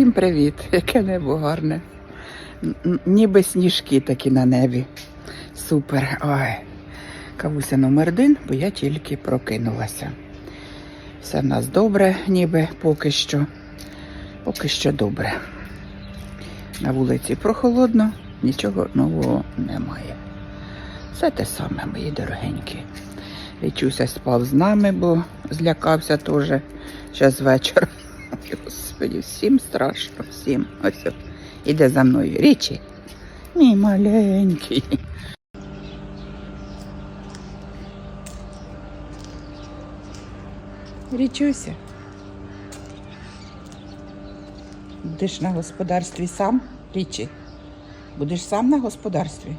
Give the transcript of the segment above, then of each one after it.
Всім привіт! Яке небо гарне. Ніби сніжки такі на небі. Супер. Ой. Кавуся номер один, бо я тільки прокинулася. Все в нас добре, ніби поки що. Поки що добре. На вулиці прохолодно, нічого нового немає. Все те саме, мої дорогенькі. Лічуся спав з нами, бо злякався теж. Зараз вечір. Ой, Господи, всім страшно, всім. Ось о, іде за мною. Річі. Мій маленький. Річуся. Будеш на господарстві сам, Річі? Будеш сам на господарстві?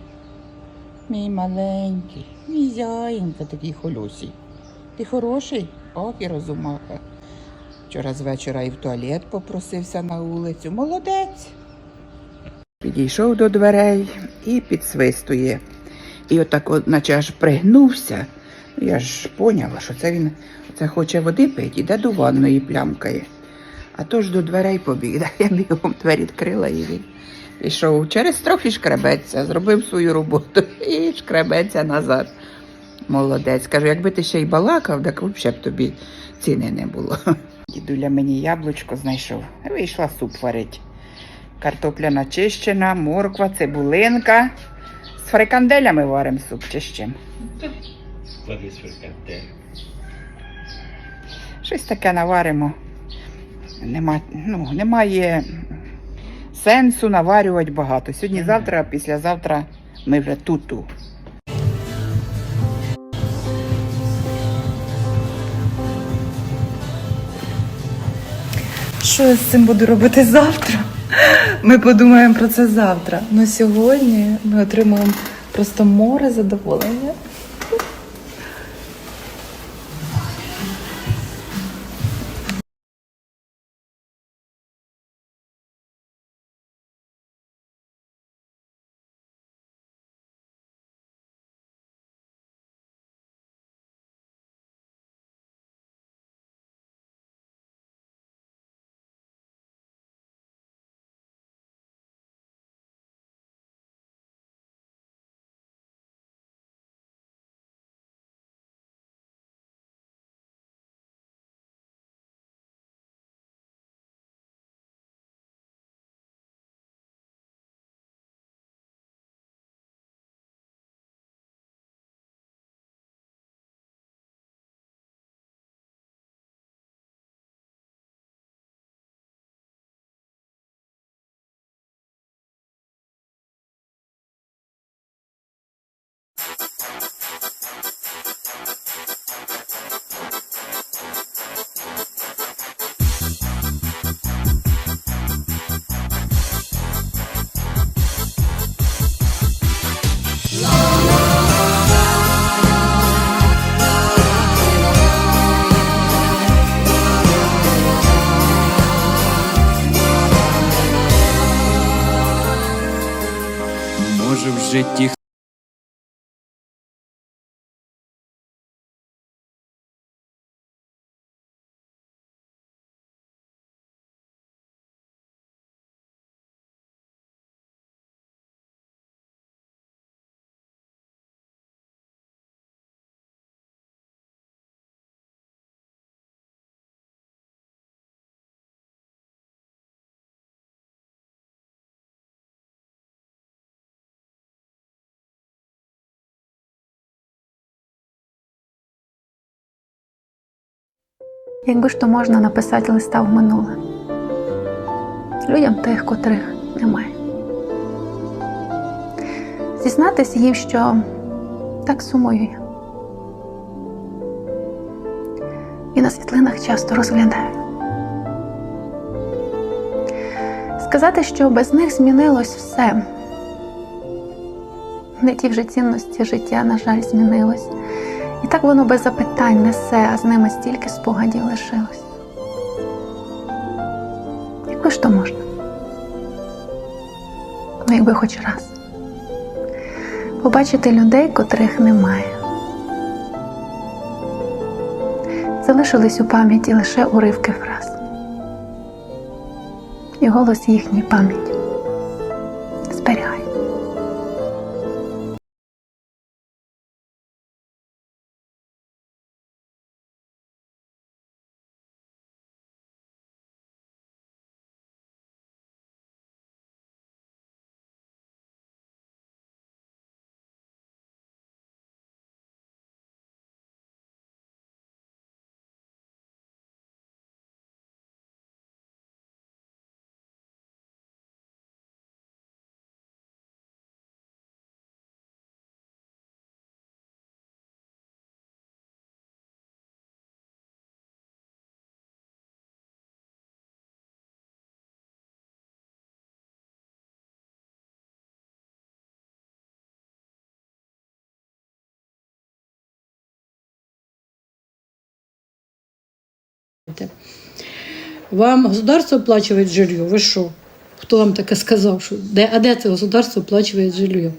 Мій маленький, мій зяєнька такий холюсій. Ти хороший? Ох, і розумаха. Вчора з вечора і в туалет попросився на вулицю. Молодець. Підійшов до дверей і підсвистує. І отак, от, наче аж пригнувся. Я ж поняла, що це він це хоче води пити, іде до ванної плямкає. А то ж до дверей побіг. Я бігом двері відкрила і він пішов. Через трохи шкребеться, зробив свою роботу і шкребеться назад. Молодець. Кажу, якби ти ще й балакав, так взагалі б тобі ціни не було. Дідуля мені яблучко знайшов. Вийшла суп варить. Картопля начищена, морква, цибулинка. З фриканделями варимо суп чи з чим. Щось таке наваримо. Нема, ну, немає сенсу наварювати багато. Сьогодні, завтра, а післязавтра ми вже туту. Що я з цим буду робити завтра? Ми подумаємо про це завтра. Ну сьогодні ми отримуємо просто море задоволення. Може Якби ж то можна написати листа в минуле людям тих, котрих немає. Зізнатись їм, що так сумую я. І на світлинах часто розглядаю. Сказати, що без них змінилось все. Не ті вже цінності життя, на жаль, змінилось. І так воно без запитань несе, а з ними стільки спогадів лишилось. Якби ж то можна? Ну, якби хоч раз. Побачити людей, котрих немає. Залишились у пам'яті лише уривки фраз. і голос їхній пам'ять. Вам государство оплачивает жилье? Ви що? Хто вам таке сказав? Що? Де, а де це государство оплачує жилье?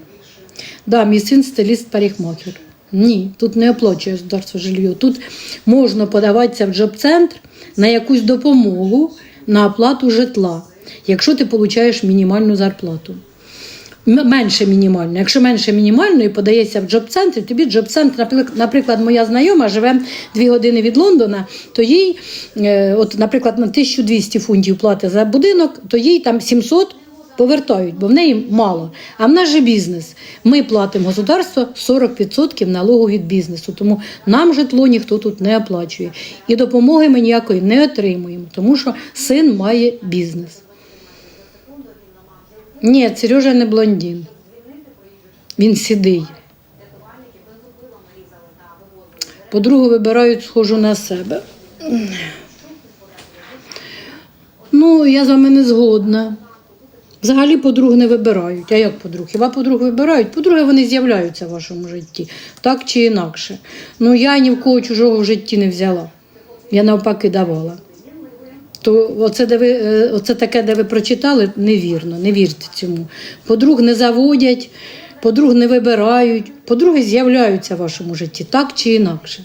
Да, мій син стиліст парикмахер. Ні, тут не оплачує государство жилье. Тут можна подаватися в джоб-центр на якусь допомогу на оплату житла, якщо ти отримуєш мінімальну зарплату. Менше мінімально. Якщо менше мінімальної, подається в джоб-центр, тобі джоб-центр, наприклад, наприклад, моя знайома живе дві години від Лондона, то їй, е, от, наприклад, на 1200 фунтів плати за будинок, то їй там 700 повертають, бо в неї мало. А в нас же бізнес. Ми платимо государство 40% налогу від бізнесу. Тому нам житло ніхто тут не оплачує. І допомоги ми ніякої не отримуємо, тому що син має бізнес. Ні, Сережа не блондин. Він сідий. Подругу вибирають схожу на себе. Ну, я з вами не згодна. Взагалі подруг не вибирають. А як подруг? Хіба подруг вибирають? Подруги вони з'являються в вашому житті, так чи інакше. Ну я ні в кого чужого в житті не взяла. Я навпаки давала. То оце, де ви, е, оце таке, де ви прочитали, невірно, не вірте цьому. Подруг не заводять, подруг не вибирають, подруги з'являються в вашому житті, так чи інакше.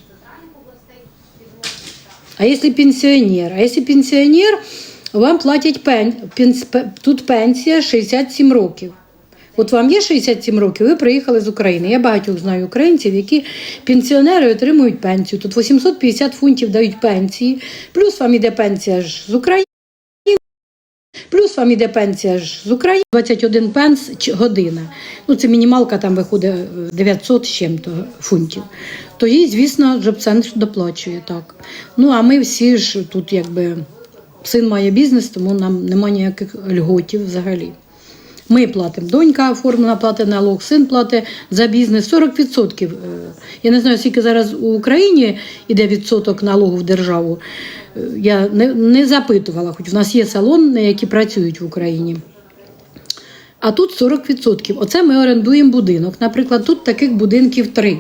А якщо пенсіонер? А якщо пенсіонер, вам платять пен, пенс, тут пенсія 67 років. От вам є 67 років, ви приїхали з України. Я багатьох знаю українців, які пенсіонери отримують пенсію. Тут 850 фунтів дають пенсії, плюс вам іде пенсія ж з України. Плюс вам іде пенсія ж з України 21 пенс година. Ну це мінімалка там виходить е, 900 з чим-то фунтів. То їй, звісно, джоб-центр доплачує так. Ну а ми всі ж тут якби син має бізнес, тому нам немає ніяких льготів взагалі. Ми платимо. Донька оформлена платить налог, син платить за бізнес 40%. Е, Я не знаю, скільки зараз у Україні йде відсоток налогу в державу. Е, Я не, не запитувала, хоч в нас є салони, які працюють в Україні. А тут 40%. Оце ми орендуємо будинок. Наприклад, тут таких будинків три.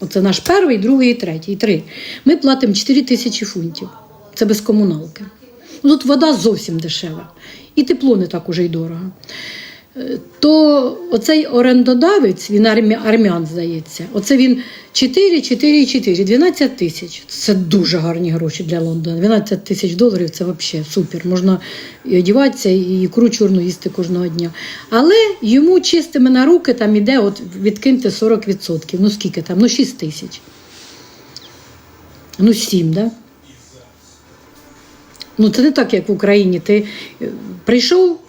Оце наш перший, другий третій. Три. Ми платимо 4 тисячі фунтів. Це без комуналки. Тут вода зовсім дешева. І тепло не так уже й дорого. То оцей орендодавець, він армя, армян, здається, оце він 4, 4, 4, 12 тисяч. Це дуже гарні гроші для Лондона. 12 тисяч доларів це взагалі супер. Можна і одягатися, і ікру чорну їсти кожного дня. Але йому чистими на руки там іде, от відкиньте 40%. Ну скільки там? Ну 6 тисяч. Ну 7, да? Ну, це не так, як в Україні. Ти е, прийшов,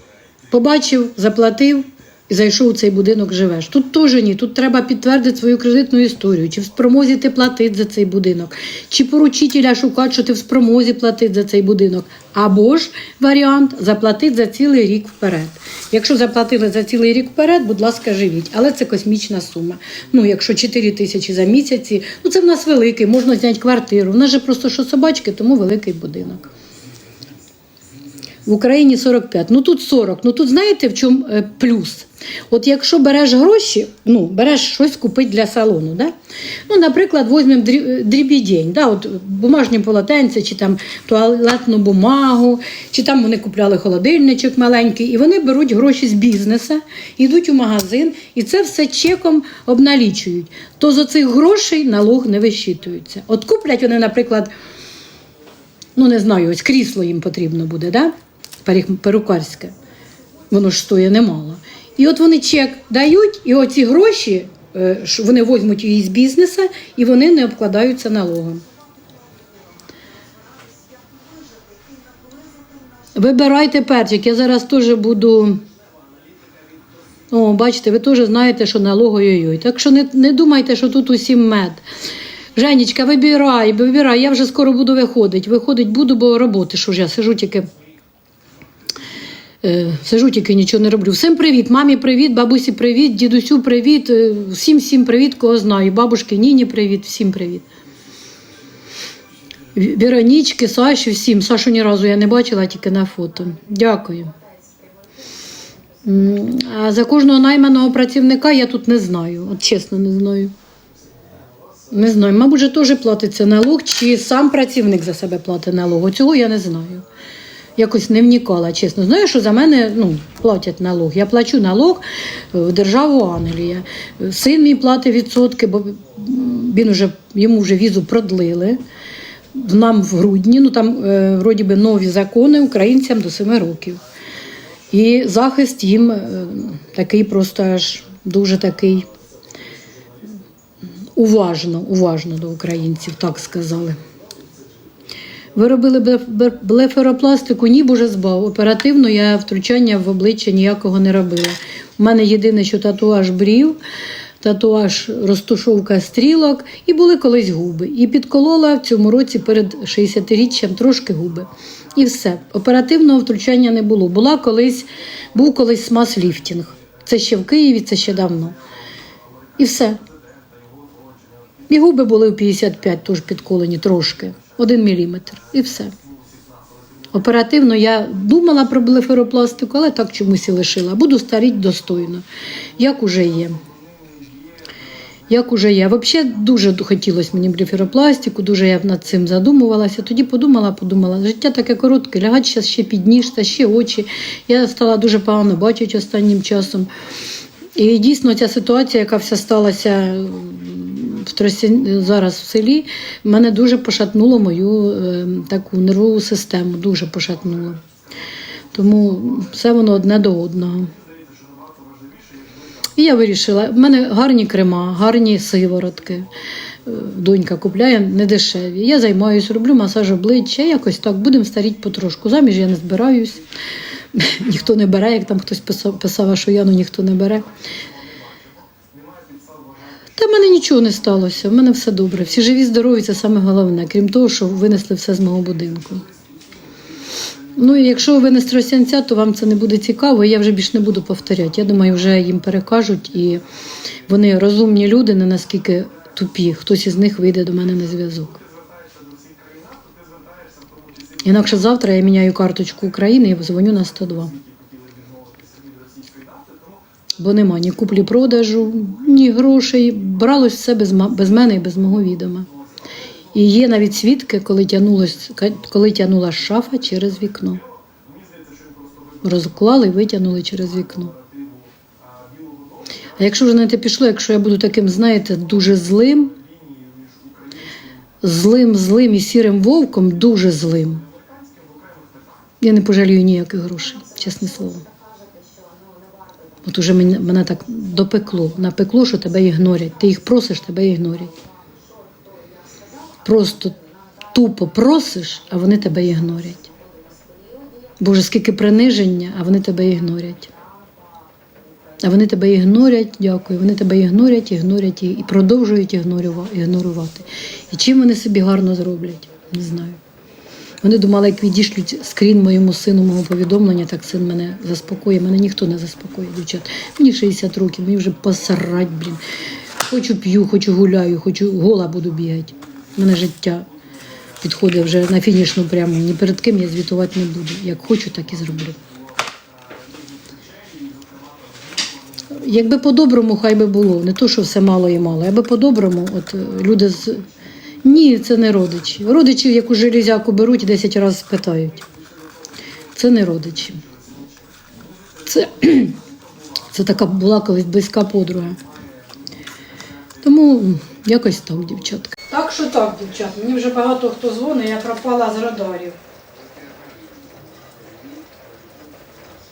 побачив, заплатив і зайшов у цей будинок, живеш. Тут теж ні. Тут треба підтвердити свою кредитну історію, чи в спромозі ти платити за цей будинок, чи поручителя шукати, що ти в спромозі платити за цей будинок. Або ж варіант заплатити за цілий рік вперед. Якщо заплатили за цілий рік вперед, будь ласка, живіть. Але це космічна сума. Ну, якщо 4 тисячі за місяці, ну це в нас великий, можна зняти квартиру. У нас же просто що собачки, тому великий будинок. В Україні 45. Ну тут 40. Ну тут знаєте в чому е, плюс? От якщо береш гроші, ну береш щось купити для салону, да? ну, наприклад, візьмемо дрібідень, да? бумажні полотенця, чи там туалетну бумагу, чи там вони купляли холодильничок маленький, і вони беруть гроші з бізнесу, йдуть у магазин, і це все чеком обналічують. То з оцих грошей налог не вищитується. От куплять вони, наприклад, ну не знаю, ось крісло їм потрібно буде, да? Перукарське. Воно ж стоїть немало. І от вони чек дають, і оці гроші е, вони візьмуть її з бізнесу, і вони не обкладаються налогом. Вибирайте перчик. Я зараз теж буду. О, бачите, ви теж знаєте, що налог ой-ой. Так що не, не думайте, що тут усім мед. Женечка, вибирай, вибирай. Я вже скоро буду виходити. Виходить буду, бо роботи, що ж я сижу тільки. Е, Сижу тільки нічого не роблю. Всім привіт, мамі привіт, бабусі привіт, дідусю привіт, е, всім всім привіт, кого знаю. Бабушки Ніні привіт, всім привіт. Ві- Веронічки, Саші, всім. Сашу ні разу я не бачила, тільки на фото. Дякую. А за кожного найманого працівника я тут не знаю. От чесно, не знаю. Не знаю. Мабуть, теж платиться налог, чи сам працівник за себе платить налог. Цього я не знаю. Якось не вникала, чесно. Знаю, що за мене ну, платять налог. Я плачу налог е, в державу Англія. Син мій платить відсотки, бо він уже, йому вже візу продлили. Нам в грудні, ну там е, вроді би нові закони українцям до 7 років. І захист їм е, такий просто аж дуже такий уважно, уважно до українців, так сказали. Ви робили блеф- блеф- блефаропластику, ні, боже збав. Оперативно я втручання в обличчя ніякого не робила. У мене єдине, що татуаж брів, татуаж розтушовка стрілок, і були колись губи. І підколола в цьому році перед 60-річчям трошки губи. І все. Оперативного втручання не було. Була колись, був колись смаз-ліфтінг. Це ще в Києві, це ще давно. І все. І губи були в 55, теж підколені трошки, один міліметр, і все. Оперативно я думала про блефаропластику, але так чомусь і лишила. Буду старіть достойно, як уже є. Як уже є. Взагалі дуже хотілося мені блефаропластику, дуже я над цим задумувалася. Тоді подумала, подумала, життя таке коротке, лягать зараз ще під ніж та ще очі. Я стала дуже погано бачити останнім часом. І дійсно ця ситуація, яка вся сталася в Тростян- зараз в селі, мене дуже пошатнуло мою е, таку нервову систему, дуже пошатнуло. Тому все воно одне до одного. І я вирішила, в мене гарні крема, гарні сиворотки. Е, Донька купляє недешеві. Я займаюся, роблю масаж обличчя, якось так, будемо старіти потрошку. Заміж я не збираюсь. ніхто не бере, як там хтось писав, писав, що Яну ніхто не бере. Та в мене нічого не сталося, в мене все добре. Всі живі, здорові, це саме головне, крім того, що винесли все з мого будинку. Ну і якщо ви винести тростянця, то вам це не буде цікаво, і я вже більш не буду повторяти. Я думаю, вже їм перекажуть, і вони розумні люди, не наскільки тупі. Хтось із них вийде до мене на зв'язок. Інакше завтра я міняю карточку України і дзвоню на 102. Бо нема ні куплі-продажу, ні грошей. Бралось все без, без мене і без мого відома. І є навіть свідки, коли, тянулось, коли тянула шафа через вікно. Розклали витягнули через вікно. А якщо вже на те пішло, якщо я буду таким, знаєте, дуже злим, злим, злим і сірим вовком, дуже злим, я не пожалію ніяких грошей, чесне слово. От уже мене, мене так допекло, напекло, що тебе ігнорять. Ти їх просиш, тебе ігнорять. Просто тупо просиш, а вони тебе ігнорять. Боже, скільки приниження, а вони тебе ігнорять. А вони тебе ігнорять, дякую. Вони тебе ігнорять, ігнорять і, продовжують ігнорюва- ігнорувати. І чим вони собі гарно зроблять? Не знаю. Вони думали, як відішлють скрін моєму сину мого повідомлення, так син мене заспокоїть. Мене ніхто не заспокоїть, дівчат. Мені 60 років, мені вже посрать, блін. Хочу п'ю, хочу гуляю, хочу гола буду бігати. У мене життя підходить вже на фінішну пряму. Ні перед ким я звітувати не буду. Як хочу, так і зроблю. Якби по-доброму, хай би було, не то, що все мало і мало. Якби по-доброму, от люди з. Ні, це не родичі. Родичів, яку железяку беруть, 10 разів спитають. Це не родичі. Це, це така була колись близька подруга. Тому якось так, дівчатка. Так що так, дівчат. Мені вже багато хто дзвонить, я пропала з радарів.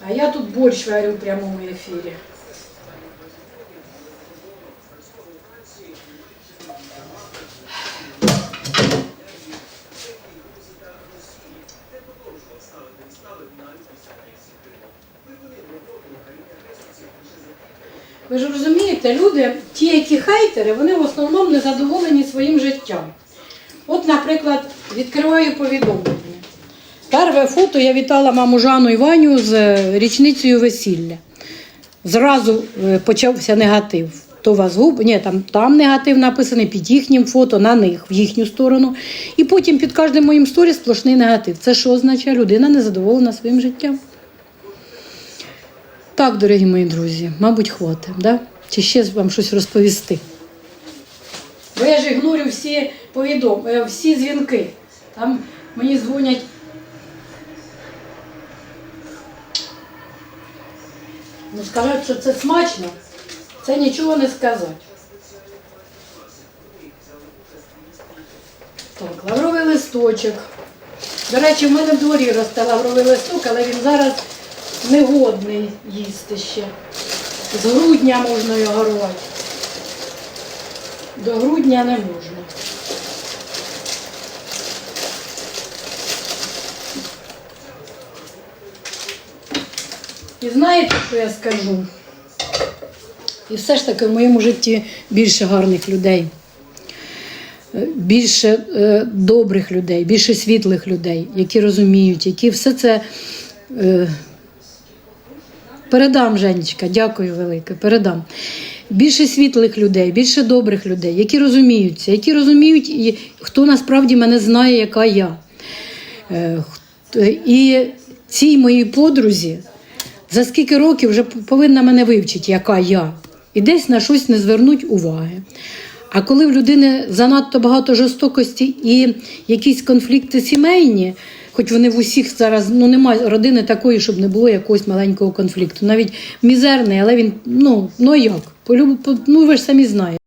А я тут борщ варю в прямому ефірі. Ви ж розумієте, люди, ті, які хейтери, вони в основному не задоволені своїм життям. От, наприклад, відкриваю повідомлення. Перше фото я вітала маму Жанну і Ваню з е, річницею весілля. Зразу е, почався негатив. То вас губ, ні, там, там негатив написаний під їхнім фото, на них, в їхню сторону. І потім під кожним моїм сторі сплошний негатив. Це що означає? Людина незадоволена своїм життям. Так, дорогі мої друзі, мабуть, хватить, да? Чи ще вам щось розповісти? Бо я ж ігнорю всі повідом... е, всі дзвінки. Там мені дзвонять. Ну, сказати, що це смачно, це нічого не сказати. Так, лавровий листочок. До речі, в мене в дворі росте лавровий листок, але він зараз негодний їсти ще. З грудня можна його рвати. До грудня не можна. І знаєте, що я скажу? І все ж таки в моєму житті більше гарних людей, більше е, добрих людей, більше світлих людей, які розуміють, які все це. Е, Передам, Женечка, дякую велике, передам. Більше світлих людей, більше добрих людей, які розуміються, які розуміють, хто насправді мене знає, яка я. Е, І цій моїй подрузі за скільки років вже повинна мене вивчити, яка я. І десь на щось не звернуть уваги. А коли в людини занадто багато жорстокості і якісь конфлікти сімейні, хоч вони в усіх зараз ну немає родини такої, щоб не було якогось маленького конфлікту, навіть мізерний, але він ну, ну як, полюб, ну ви ж самі знаєте.